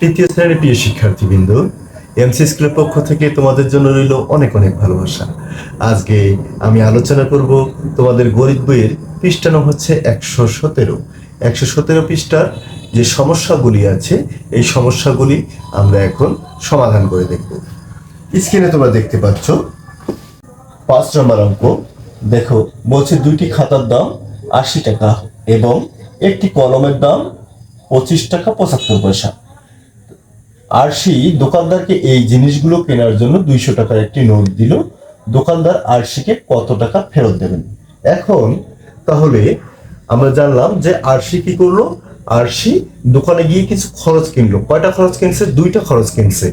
তৃতীয় শ্রেণির প্রিয় শিক্ষার্থীবৃন্দ এমসি স্কুলের পক্ষ থেকে তোমাদের জন্য রইল অনেক অনেক ভালোবাসা। আজকে আমি আলোচনা করব তোমাদের গরিব বইয়ের পৃষ্ঠা নম্বর হচ্ছে একশো সতেরো। একশো সতেরো পৃষ্ঠার যে সমস্যাগুলি আছে, এই সমস্যাগুলি আমরা এখন সমাধান করে দেখব। স্ক্রিনে তোমরা দেখতে পাচ্ছ, পাঁচ নম্বর অঙ্ক। দেখো, বলছে দুইটি খাতার দাম আশি টাকা এবং একটি কলমের দাম পঁচিশ টাকা পঁচাত্তর পয়সা। আরশি দোকানদারকে এই জিনিসগুলো কেনার জন্য দুইশো টাকার একটি নোট দিল। দোকানদার আরশিকে কত টাকা ফেরত দেবেন? এখন তাহলে আমরা জানলাম যে আরশি কি করল? আরশি দোকানে গিয়ে কিছু খরচ কিনলো। কয়টা খরচ কিনছে? দুইটা খরচ কিনছে।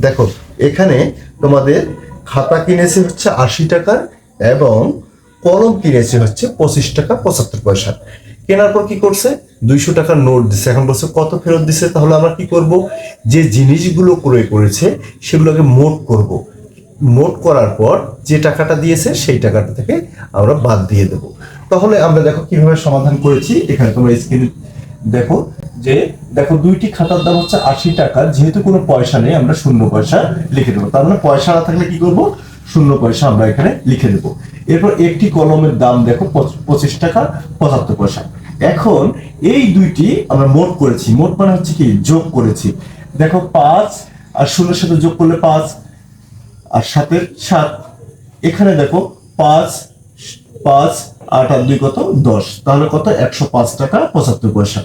দেখো, এখানে তোমাদের খাতা কিনেছে হচ্ছে আশি টাকার এবং কলম কিনেছে হচ্ছে পঁচিশ টাকা পঁচাত্তর পয়সা। কেনার পর কি করছে? দুইশো টাকার নোট দিছে। এখন বলছে, কত ফেরত দিছে? তাহলে আমরা কি করব? যে জিনিসগুলো ক্রয় করেছে, সেগুলোকে মোট করব। মোট করার পর যে টাকাটা দিয়েছে, সেই টাকাটা থেকে আমরা বাদ দিয়ে দেব। তাহলে আমরা দেখো কীভাবে সমাধান করেছি। এখানে তোমরা স্ক্রিনে দেখো যে, দেখো দুইটি খাতার দাম হচ্ছে আশি টাকা। যেহেতু কোনো পয়সা নেই, আমরা শূন্য পয়সা লিখে দেবো। তার মানে পয়সা না থাকলে কি করব? শূন্য পয়সা আমরা এখানে লিখে দেবো। এরপর একটি কলমের দাম দেখো পঁচ- পঁচিশ টাকা, পঁচাত্তর পয়সা। এখন এই দুইটি আমরা মোট করেছি। মোট মানে হচ্ছে কি, যোগ করেছি। দেখো, পাঁচ আর শূন্যের সাথে যোগ করলে পাঁচ আর সাতের সাত। এখানে দেখো, পাঁচ পাঁচ, আট আর দুই কত? দশ। তাহলে কত? একশো পাঁচ টাকা পঁচাত্তর পয়সা।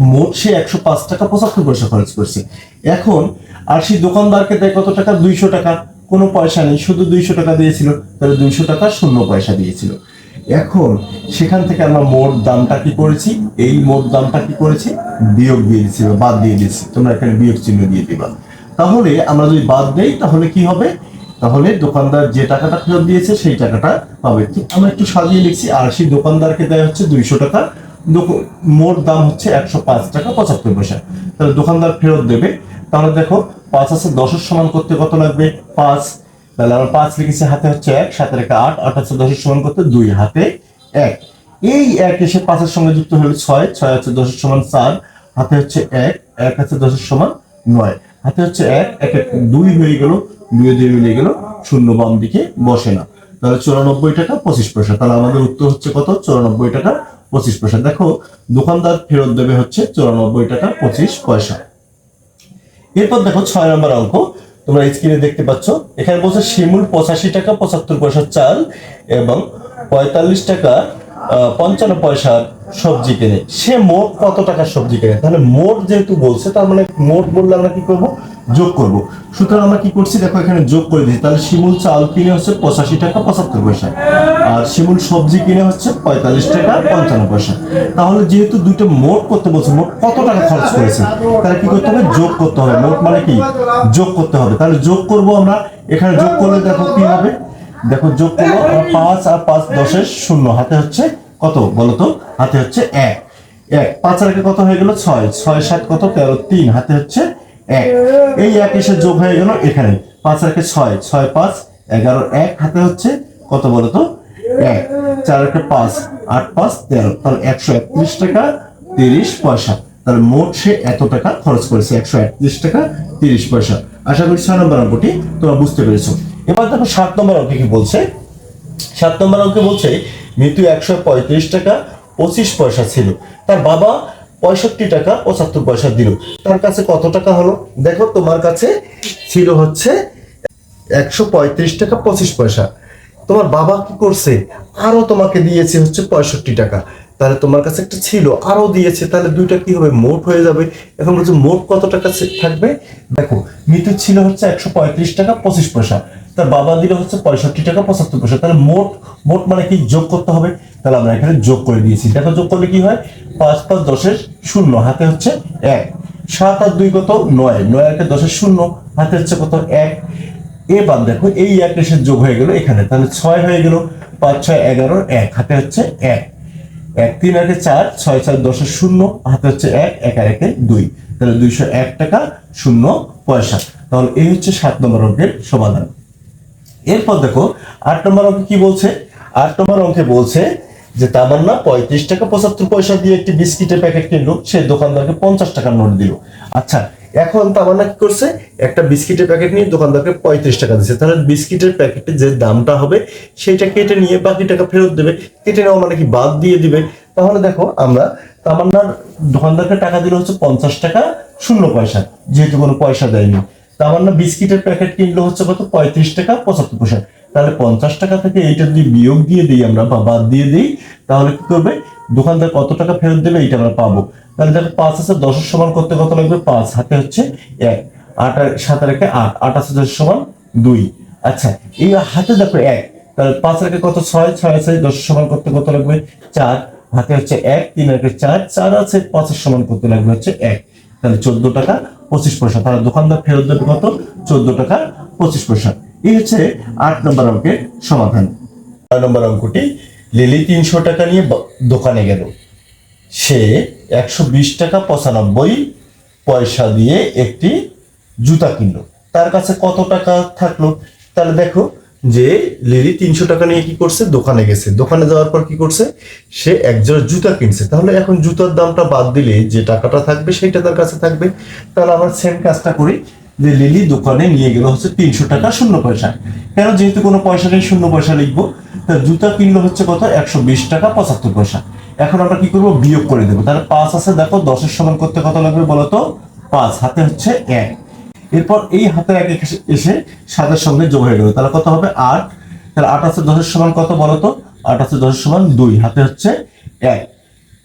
মোট সে একশো পাঁচ টাকা পঁচাত্তর পয়সা খরচ করছে। এখন আর সেই দোকানদারকে দেয় কত টাকা? দুইশো টাকা। কোনো পয়সা নেই, শুধু দুইশো টাকা দিয়েছিল। তাহলে দুইশো টাকা শূন্য পয়সা দিয়েছিল। এখন সেখান থেকে আমরা মোট দামটা কি করেছি? এই মোট দামটা কি করেছি? বিয়োগ দিয়ে দিচ্ছি বা বাদ দিয়ে দিচ্ছি তোমরা এখানে বিয়োগ চিহ্ন দিয়ে দিবা। তাহলে আমরা যদি বাদ দেই, তাহলে কি হবে? তাহলে দোকানদার যে টাকাটা ফেরত দিয়েছে, সেই টাকাটা পাবে আমরা একটু সাজিয়ে লিখছি। আর সেই দোকানদারকে দেয় হচ্ছে দুইশো টাকা। মোট দাম হচ্ছে একশো পাঁচ টাকা পঁচাত্তর পয়সা। তাহলে দোকানদার ফেরত দেবে। তাহলে দেখো, পাঁচ আছে, দশের সমান করতে কত লাগবে? পাঁচ। তাহলে আমরা পাঁচ লিখেছি হাতে হচ্ছে এক সাথে রেখে আট আট হচ্ছে দশের সমান করতে দুই, হাতে এক। এই এক এসে পাঁচের সঙ্গে যুক্ত হলো ছয় ছয় হচ্ছে দশের সমান চার, হাতে হচ্ছে এক এক হচ্ছে দশের সমান নয়। হাতে হচ্ছে এক এক দুই হয়ে গেল, দুই দুই মিলে গেল, শূন্য বাম দিকে বসে না। তাহলে চুরানব্বই টাকা পঁচিশ পয়সা। তাহলে আমাদের উত্তর হচ্ছে কত? চুরানব্বই টাকা পঁচিশ পয়সা। দেখো, দোকানদার ফেরত দেবে হচ্ছে চুরানব্বই টাকা পঁচিশ পয়সা। এরপর দেখো ছয় নম্বর অঙ্ক। তোমরা স্ক্রিনে দেখতে পাচ্ছ। এখানে বলছে শিমুল পঁচাশি টাকা পঁচাত্তর পয়সার চাল এবং পঁয়তাল্লিশ টাকা পঞ্চান্ন পয়সার সবজি কেনে। সে মোট কত টাকার সবজি কেনে? তাহলে মোট যেহেতু বলছে, তার মানে মোট বললে আমরা কি করব? যোগ করব। সুতরাং আমরা কি করছি? দেখো, এখানে যোগ করে দিচ্ছি তাহলে শিমুল চাল কিনে হচ্ছে পঁচাশি টাকা পঁচাত্তর পয়সা। আর শিমুল সবজি কিনে হচ্ছে পঁয়তাল্লিশ টাকা পঞ্চান্ন পয়সা। তাহলে যেহেতু দুইটা মোট করতে বলছে, মোট কত টাকা খরচ করেছে? তাহলে কি করতে হবে? যোগ করতে হবে। মোট মানে কি? যোগ করতে হবে। তাহলে যোগ করব আমরা। এখানে যোগ করলে দেখো কি হবে? দেখো, যোগ করব পাঁচ আর পাঁচ দশের শূন্য। হাতে হচ্ছে কত বলো তো? হাতে হচ্ছে এক। এক। পাঁচ আর কত হয়ে গেল? ছয়। ছয় সাত কত? তেরো তিন। হাতে হচ্ছে এক। এই এক এসে যোগ হয়ে গেল এখানে। পাঁচ ছয় ছয় পাঁচ, এগারো এক। হাতে হচ্ছে কত এক। চার পাঁচ, আট পাঁচ, তেরো। তাহলে একশো একত্রিশ টাকা, তিরিশ পয়সা। তাহলে মোট সে এত টাকা খরচ করেছে, একশো একত্রিশ টাকা, তিরিশ পয়সা। আশা করি ছয় নম্বর অঙ্কটি তোমরা বুঝতে পেরেছ। এবার দেখো সাত নম্বর অঙ্কে কি বলছে? সাত নম্বর অঙ্কে বলছে, মৃত্যু একশো পঁয়ত্রিশ টাকা, পঁচিশ পয়সা ছিল। তার বাবা পঁয়ষট্টি টাকা পঁচাত্তর পয়সা দিল। তার কাছে কত টাকা হলো? দেখো, তোমার কাছে ছিল হচ্ছে একশো পঁয়ত্রিশ টাকা পঁচিশ পয়সা। তোমার বাবা কি করছে? আরও তোমাকে দিয়েছে হচ্ছে পঁয়ষট্টি টাকা। তাহলে তোমার কাছে একটা ছিল, আরও দিয়েছে। তাহলে দুইটা কি হবে? মোট হয়ে যাবে। এখন বলছে, মোট কত টাকা থাকবে? দেখো, মৃত্যু ছিল হচ্ছে একশো পঁয়ত্রিশ টাকা পঁচিশ পয়সা। তার বাবা দিলে হচ্ছে পঁয়ষট্টি টাকা, পঁচাত্তর পয়সা। তাহলে মোট মোট মানে কি যোগ করতে হবে? তাহলে আমরা এখানে যোগ করে দিয়েছি। দেখো যোগ করলে কি হয়? পাঁচ পাঁচ দশের শূন্য, হাতে হচ্ছে এক। সাত আর দুই কত? নয়। নয় একে দশের শূন্য, হাতে হচ্ছে কত? এক। এবার দেখো, এই এক এসে যোগ হয়ে গেল এখানে। তাহলে ছয় হয়ে গেল পাঁচ, ছয়, এগারো, এক। হাতে হচ্ছে এক। এক তিন একে চার, ছয় চার দশের শূন্য, হাতে হচ্ছে এক এক আর একে দুই। তাহলে দুইশো এক টাকা, শূন্য পয়সা। তাহলে এই হচ্ছে সাত নম্বর অঙ্কের সমাধান। এরপর দেখো, আট নম্বর অঙ্কে কি বলছে? আট নম্বর অঙ্কে বলছে যে তামান্না পঁয়ত্রিশ টাকা পঁচাত্তর পয়সা দিয়ে একটি বিস্কিটের প্যাকেট কিনলো। সে দোকানদারকে পঞ্চাশ টাকার নোট দিল। আচ্ছা এখন তামান্না কি করছে? একটা বিস্কিটের প্যাকেট নিয়ে দোকানদারকে পঁয়ত্রিশ টাকা দিচ্ছে তাহলে বিস্কিটের প্যাকেটে যে দামটা হবে, সেটা কেটে নিয়ে বাকি টাকা ফেরত দেবে। কেটে নেওয়া মানে কি বাদ দিয়ে দিবে? তাহলে দেখো, আমরা তামান্নার দোকানদারকে টাকা দিলে হচ্ছে পঞ্চাশ টাকা, শূন্য পয়সা, যেহেতু কোনো পয়সা দেয়নি। তামান্না বিস্কিটের প্যাকেট কিনলো হচ্ছে কত? পঁয়ত্রিশ টাকা, পঁচাত্তর পয়সা। তাহলে পঞ্চাশ টাকা থেকে এইটা যদি বিয়োগ দিয়ে দিই আমরা বা বাদ দিয়ে দিই, তাহলে কি করবে? দোকানদার কত টাকা ফেরত দেবে এইটা আমরা পাবো। তাহলে দেখো, পাঁচ আছে দশের সমান করতে কত লাগবে? পাঁচ, হাতে হচ্ছে এক। আট সাত রেখে আট। আছে দশের সমান দুই। আচ্ছা এই হাতে দেখো এক। তাহলে পাঁচ রেখে কত? ছয়। ছয় আছে দশের সমান করতে কত লাগবে? চার। হাতে হচ্ছে এক। তিন রেখে চার। চার আছে পাঁচের সমান করতে লাগবে হচ্ছে এক। তাহলে চোদ্দ টাকা পঁচিশ পয়সা। তাহলে দোকানদার ফেরত দেবে কত? চোদ্দ টাকা পঁচিশ পয়সা। এই হচ্ছে আট নম্বর অঙ্কের সমাধান। নয় নম্বর অঙ্কটি, লিলি তিনশো টাকা নিয়ে দোকানে গেল। সে একশো বিশ টাকা পঁচানব্বই পয়সা দিয়ে একটি জুতা কিনলো। তার কাছে কত টাকা থাকল? তাহলে দেখো যে লিলি তিনশো টাকা নিয়ে কি করছে? দোকানে গেছে। দোকানে যাওয়ার পর কি করছে? সে একজোড়া জুতা কিনছে। তাহলে এখন জুতার দামটা বাদ দিলে যে টাকাটা থাকবে সেইটা তার কাছে থাকবে। তাহলে আমরা সেম কাজটা করি যে লিলি দোকানে নিয়ে গেল হচ্ছে তিনশো টাকা শূন্য পয়সা। কেন? যেহেতু কোনো পয়সা নেই, শূন্য পয়সা লিখব। তা জুতা কিনলো হচ্ছে কত? একশো বিশ টাকা পঁচাত্তর পয়সা। এখন আমরা কি করব? বিয়োগ করে দেবো। তাহলে পাঁচ আছে, দেখো দশের সমান করতে কত লাগবে বলতো পাঁচ। হাতে হচ্ছে এক। এরপর এই হাতের এক এসে- সাতের সঙ্গে যোগ হয়ে গেল। তাহলে কত হবে? আট। তাহলে আট আছে দশের সমান কত বলো তো? আট আছে দশের সমান দুই। হাতে হচ্ছে এক।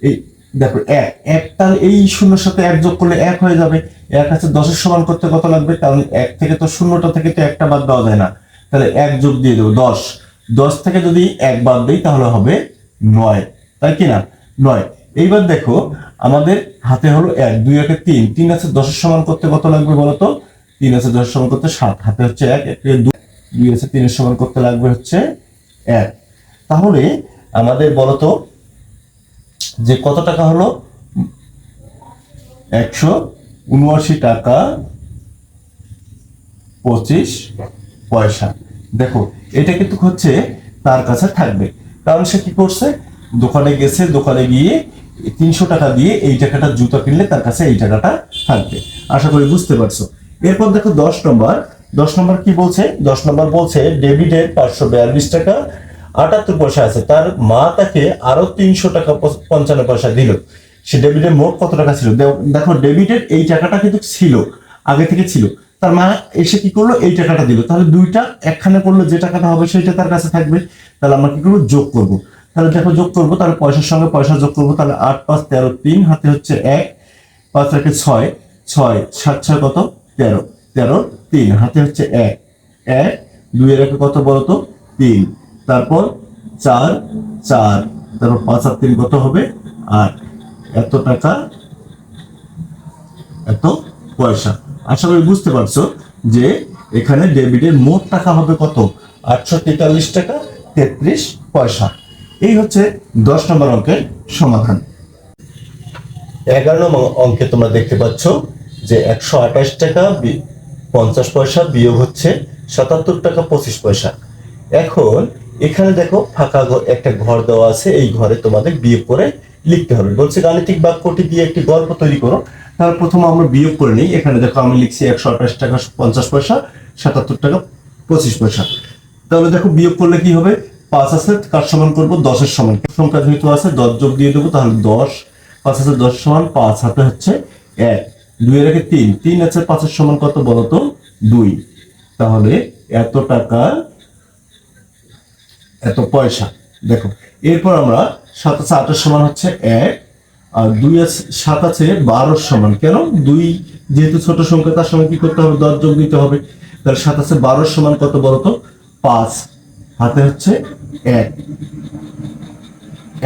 এই দেখো, এক। এক তাহলে এই শূন্যর সাথে এক যোগ করলে এক হয়ে যাবে। এক আছে দশের সমান করতে কত লাগবে? কারণ এক থেকে তো শূন্যটা থেকে তো একটা বাদ দেওয়া যায় না। তাহলে এক যোগ দিয়ে দেবো দশ। দশ থেকে যদি এক বাদ দিই তাহলে হবে নয়। তাই কি না? নয়। এইবার দেখো, আমাদের হাতে হলো এক, দুই, একে তিন। তিন আছে দশের সমান করতে কত লাগবে বলো তো? তিন আছে দশের সমান করতে সাত, হাতে হচ্ছে এক, একে দুই আছে তিনের সমান করতে লাগবে হচ্ছে এক। তাহলে আমাদের বলতো যে কত টাকা হলো? একশো উনআশি টাকা পঁচিশ পয়সা। দেখো, এটা কিন্তু হচ্ছে তার কাছে থাকবে। কারণ সে কি করছে? দোকানে গেছে, দোকানে গিয়ে তিনশো টাকা দিয়ে এই টাকাটা জুতো কিনলে তার কাছে এই টাকাটা থাকবে। আশা করি বুঝতে পারছ। এরপর দেখো দশ নম্বর। দশ নম্বর কি বলছে? দশ নম্বর বলছে ডেবিটের পাঁচশো বিয়াল্লিশ টাকা আটাত্তর পয়সা আছে। তার মা তাকে আরও তিনশো টাকা পঞ্চান্ন পয়সা দিল। সে ডেবিটের মোট কত টাকা ছিল? দেখো ডেবিটের এই টাকাটা কিন্তু ছিল, আগে থেকে ছিল। তার মা এসে কি করল? এই টাকাটা দিল। তাহলে দুইটা একখানে করল, যে টাকাটা হবে সেইটা তার কাছে থাকবে। তাহলে আমরা কি করব? যোগ করব। তাহলে দেখো যোগ করব, তাহলে পয়সার সঙ্গে পয়সা যোগ করব, তাহলে আট পাঁচ তেরো তিন, হাতে হচ্ছে এক, পাঁচ রেখে ছয় ছয়, সাত ছয় কত? তেরো তেরো, তিন, হাতে হচ্ছে এক এক দুই রেখে কত বলতো? তিন। তারপর চার চার, তারপর পাঁচ আর তিন কত হবে? আট। এত টাকা, এত পয়সা। আশা করি বুঝতে পারছ যে এখানে ডেবিটের মোট টাকা হবে কত? আটশো তেতাল্লিশ টাকা, তেত্রিশ পয়সা। এই হচ্ছে দশ নম্বর অঙ্কের সমাধান। এগারো নম্বর অঙ্কে তোমরা দেখতে পাচ্ছ যে একশো আঠাশ টাকা পঞ্চাশ পয়সা বিয়োগ হচ্ছে সাতাত্তর টাকা পঁচিশ পয়সা। এখন এখানে দেখো ফাঁকা একটা ঘর দেওয়া আছে, এই ঘরে তোমাদের বিয়োগ করে লিখতে হবে। বলছে গাণিতিক বাক্যটি দিয়ে একটি গল্প তৈরি করো। তাহলে প্রথম আমরা বিয়োগ করে নিই। এখানে দেখো আমি লিখছি একশো আঠাশ টাকা পঞ্চাশ পয়সা, সাতাত্তর টাকা পঁচিশ পয়সা। তাহলে দেখো বিয়োগ করলে কি হবে? পাঁচ আছে, কার সমান করব? দশের সমান। সংখ্যা যেহেতু আছে, দশ যোগ দিয়ে দেবো, তাহলে দশ। পাঁচ আছে, দশ সমান, পাঁচ হাতে হচ্ছে এক। দুই রেখে তিন। তিন আছে পাঁচের সমান কত বলতো দুই। তাহলে এত টাকা, এত পয়সা। দেখো, এরপর আমরা সাত আছে আটের সমান হচ্ছে এক, আর দুই আছে, সাত আছে বারোর সমান। কেন? দুই যেহেতু ছোট সংখ্যা, তার সঙ্গে কি করতে হবে? দশ যোগ দিতে হবে। তাহলে সাত আছে বারোর সমান কত বলতো পাঁচ। হাতে হচ্ছে এক।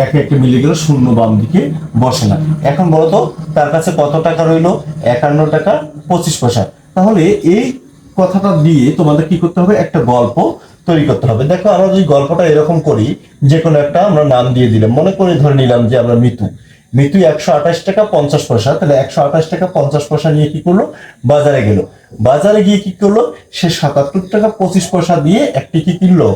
একে একে মিলে গেল শূন্য বাম দিকে বসে না। এখন বলতো, তার কাছে কত টাকা রইল? একান্ন টাকা, পঁচিশ পয়সা। তাহলে এই কথাটা দিয়ে তোমাদের কি করতে হবে? একটা গল্প তৈরি করতে হবে। দেখো, আমরা যদি গল্পটা এরকম করি যে কোনো একটা আমরা নাম দিয়ে দিলাম। মনে করে ধরে নিলাম যে আমরা মিতু। মিতু একশো আঠাশ টাকা, পঞ্চাশ পয়সা। তাহলে একশো আঠাশ টাকা, পঞ্চাশ পয়সা নিয়ে কি করল? বাজারে গেল। বাজারে গিয়ে কি করল? সে সাতাত্তর টাকা, পঁচিশ পয়সা দিয়ে একটি কি কিনলো?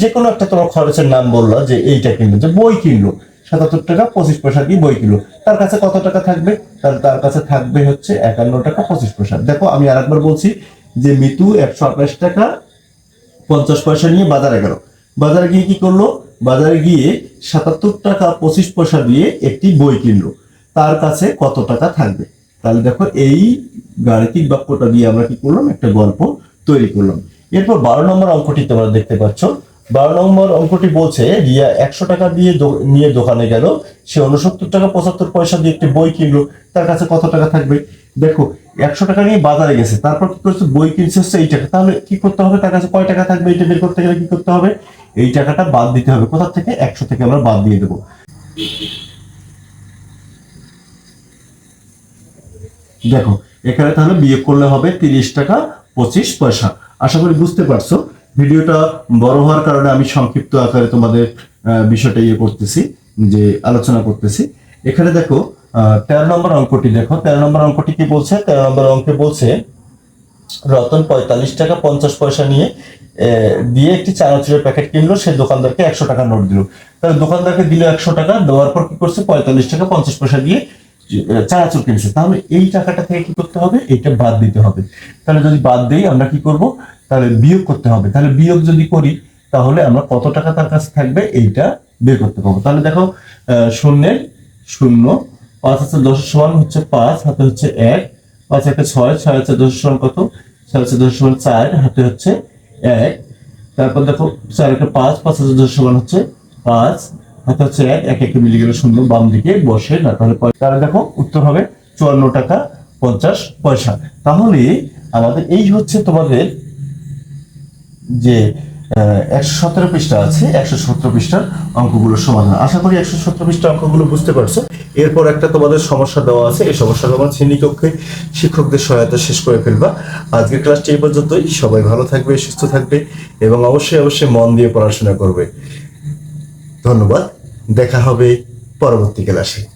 যে কোনো একটা তোমার খরচের নাম বলল যে এইটা কিনলো, যে বই কিনলো। সাতাত্তর টাকা, পঁচিশ পয়সা দিয়ে বই কিনলো? তার কাছে কত টাকা থাকবে? তাহলে তার কাছে থাকবে হচ্ছে একান্ন টাকা, পঁচিশ পয়সা। দেখো, আমি আরেকবার বলছি যে মিতু একশো আঠাশ টাকা, পঞ্চাশ পয়সা নিয়ে বাজারে গেল। বাজারে গিয়ে কি করল? বাজারে গিয়ে সাতাত্তর টাকা, পঁচিশ পয়সা দিয়ে একটি বই কিনলো। তার কাছে কত টাকা থাকবে? তাহলে দেখো, এই গাণিতিক বাক্যটা দিয়ে আমরা কি করলাম? একটা গল্প তৈরি করলাম। এরপর বারো নম্বর অঙ্কটি তোমরা দেখতে পাচ্ছ। বারো নম্বর অঙ্কটি বলছে, রিয়া একশো টাকা দিয়ে নিয়ে দোকানে গেল। সে উনসত্তর টাকা পঁচাত্তর পয়সা দিয়ে একটি বই কিনলো। তার কাছে কত টাকা থাকবে? দেখো, একশো টাকা নিয়ে বাজারে গেছে। তারপর কি করছে? বই কিনছে হচ্ছে এই টাকা। তাহলে কি করতে হবে? তার কাছে কয় টাকা থাকবে এটা বের করতে গেলে কি করতে হবে? এই টাকাটা বাদ দিতে হবে। কোথা থেকে? একশো থেকে আমরা বাদ দিয়ে দেবো। দেখো, এখানে তাহলে বিয়োগ করলে হবে তিরিশ টাকা পঁচিশ পয়সা। আশা করি বুঝতে পারছ। ভিডিওটা বড় হওয়ার কারণে আমি সংক্ষিপ্ত আকারে তোমাদের বিষয়টা ইয়ে করতেছি, যে আলোচনা করতেছি। এখানে দেখো তেরো নম্বর অঙ্কটি দেখো। তেরো নম্বর অঙ্কটি কি বলছে? তেরো নম্বর অঙ্কে বলছে, রতন পঁয়তাল্লিশ টাকা পঞ্চাশ পয়সা নিয়ে দিয়ে একটি চানাচুরের প্যাকেট কিনলো। সে দোকানদারকে একশো টাকা নোট দিল। তাহলে দোকানদারকে দিল একশো টাকা, দেওয়ার পর কি করছে? পঁয়তাল্লিশ টাকা পঞ্চাশ পয়সা দিয়ে চানাচুর কিনছে তাহলে এই টাকাটা থেকে কি করতে হবে? এটা বাদ দিতে হবে। তাহলে যদি বাদ দেই, আমরা কি করব? তাহলে বিয়োগ করতে হবে। তাহলে বিয়োগ যদি করি, তাহলে আমরা কত টাকা তার কাছে থাকবে? এইটা বের করতে পারব। তাহলে দেখো শূন্যের শূন্য, পাঁচ হাজার দশ সমান হচ্ছে পাঁচ, হাতে হচ্ছে এক, পাঁচ একটা ছয় ছয় হচ্ছে দশ সমান কত? ছয় হচ্ছে দশ সমান চার, হাতে হচ্ছে এক। তারপর দেখো, চার একটা পাঁচ পাঁচ হাজার দশ সমান হচ্ছে পাঁচ। হাতে হচ্ছে এক এক একে মিলে শূন্য বাম দিকে বসে, না, তাহলে তাহলে দেখো, উত্তর হবে চুয়ান্ন টাকা পঞ্চাশ পয়সা। তাহলে আমাদের এই হচ্ছে তোমাদের যে একশো সতেরো পৃষ্ঠা আছে, একশো সতেরো পৃষ্ঠার অঙ্কগুলোর সমাধান। আশা করি একশো সতেরো পৃষ্ঠা অঙ্কগুলো বুঝতে পারছ। এরপর একটা তোমাদের সমস্যা দেওয়া আছে, এই সমস্যা তোমার শ্রেণীকক্ষে শিক্ষকদের সহায়তা শেষ করে ফেলবা। আজকের ক্লাসটি এই পর্যন্তই। সবাই ভালো থাকবে, সুস্থ থাকবে এবং অবশ্যই অবশ্যই মন দিয়ে পড়াশোনা করবে। ধন্যবাদ। দেখা হবে পরবর্তী ক্লাসে।